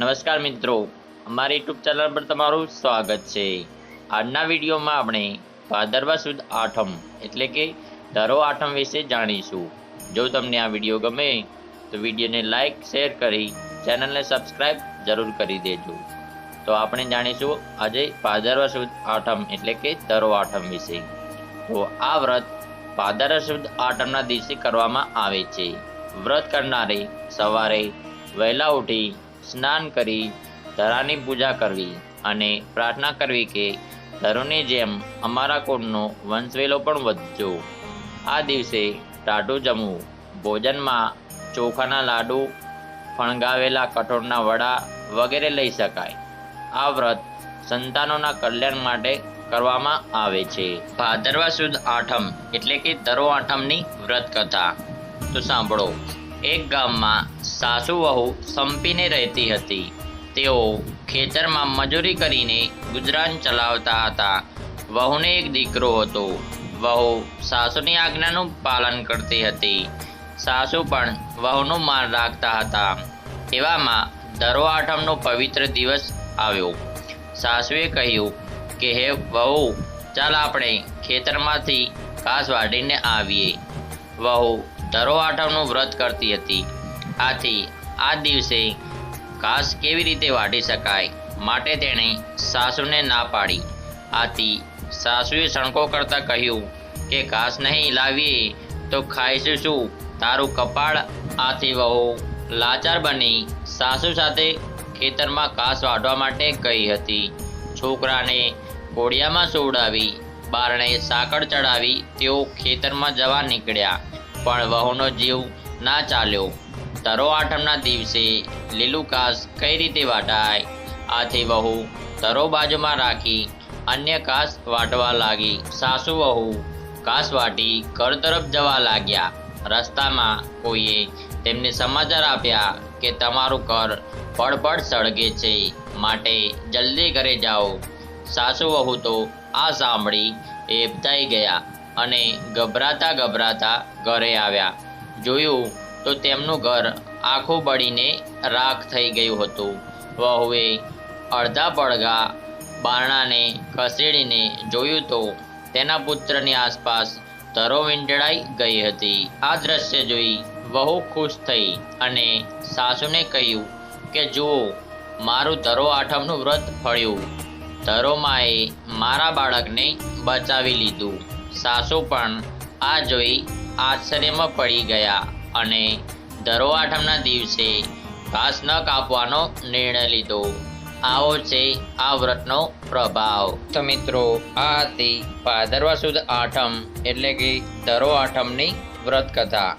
નમસ્કાર મિત્રો. અમારી યુટ્યુબ ચેનલ પર તમારું સ્વાગત છે. આજના વિડીયોમાં આપણે ભાદરવા સુદ આઠમ, એટલે કે ધરો આઠમ વિશે જાણીશું. જો તમને આ વીડિયો ગમે, તો વિડીયોને લાઈક, શેર કરી ચેનલને સબસ્ક્રાઈબ જરૂર કરી દેજો. તો આપણે જાણીશું આજે ભાદરવા સુદ આઠમ, એટલે કે ધરો આઠમ વિશે. તો આ વ્રત ભાદરવા સુદ આઠમના દિવસે કરવામાં આવે છે. વ્રત કરનારે સવારે વહેલા ઉઠી સ્નાન કરી, ધરાની પૂજા કરવી અને પ્રાર્થના કરવી કે ધરોની જેમ અમારા કુળનો વંશવેલો પણ વધજો. આ દિવસે ટાઢું જમવું, ભોજનમાં ચોખાના લાડુ, ફણગાવેલા કઠોળના વડા વગેરે લઈ શકાય. આ વ્રત સંતાનોના કલ્યાણ માટે કરવામાં આવે છે. ભાદરવા સુદ આઠમ એટલે કે ધરો આઠમની વ્રત કથા. તો સાંભળો. એક ગામમાં સાસુ વહુ સંપીને રહેતી હતી. તેઓ ખેતરમાં મજૂરી કરીને ગુજરાન ચલાવતા હતા. વહુને એક દીકરો હતો. વહુ સાસુની આજ્ઞાનું પાલન કરતી હતી. સાસુ પણ વહુનું માન રાખતા હતા. એવામાં ધરો આઠમનો પવિત્ર દિવસ આવ્યો. સાસુએ કહ્યું કે, હે વહુ, ચાલ આપણે ખેતરમાંથી ઘાસ વાઢીને આવીએ. વહુ ધરો આઠવનું વ્રત કરતી હતી. આથી આ દિવસે ઘાસ કેવી રીતે વાઢી શકાય માટે તેણે સાસુને ના પાડી. આથી સાસુએ શણકો કરતા કહ્યું કે ઘાસ નહીં લાવીએ તો ખાઈશું શું? તારું કપાળ આથી વહુ લાચાર બની સાસુ સાથે ખેતરમાં ઘાસ વાઢવા માટે ગઈ હતી. છોકરાને કોડિયામાં સુવડાવી, બારણે સાકળ ચડાવી તેઓ ખેતરમાં જવા નીકળ્યા. પણ વહુનો જીવ ના ચાલ્યો. તરો આઠમના દિવસે લીલું કાસ કઈ રીતે વાટાય? આથી વહુ તરો બાજુમાં રાખી અન્ય કાસ વાટવા લાગી. સાસુ વહુ કાસ વાટી ઘર તરફ જવા લાગ્યા. રસ્તામાં કોઈએ તેમને સમાચાર આપ્યા કે તમારું ઘર પડપડ સળગે છે, માટે જલ્દી ઘરે જાઓ. સાસુ વહુ તો આ સાંભળી એબતાઈ ગયા. અને ગભરાતા ગભરાતા ઘરે આવ્યા. જોયું તો તેમનું ઘર આખું બળીને રાખ થઈ ગયું હતું. વહુએ અડધા પડઘા બારણાને ખસેડીને જોયું તો તેના પુત્રની આસપાસ તરો વીંટળાઈ ગઈ હતી. આ દ્રશ્ય જોઈ વહુ ખુશ થઈ અને સાસુને કહ્યું કે, જુઓ, મારું ધરો આઠમનું વ્રત ફળ્યું. ધરોમાએ મારા બાળકને બચાવી લીધું. સાસુ પણ આ જોઈ આશ્ચર્યમાં પડી ગયા અને ધરો આઠમના દિવસે ઘાસ ન કાપવાનો નિર્ણય લીધો. આવો છે આ વ્રતનો પ્રભાવ. તો મિત્રો, આ હતી ભાદરવા સુદ આઠમ, એટલે કે ધરો આઠમની વ્રત કથા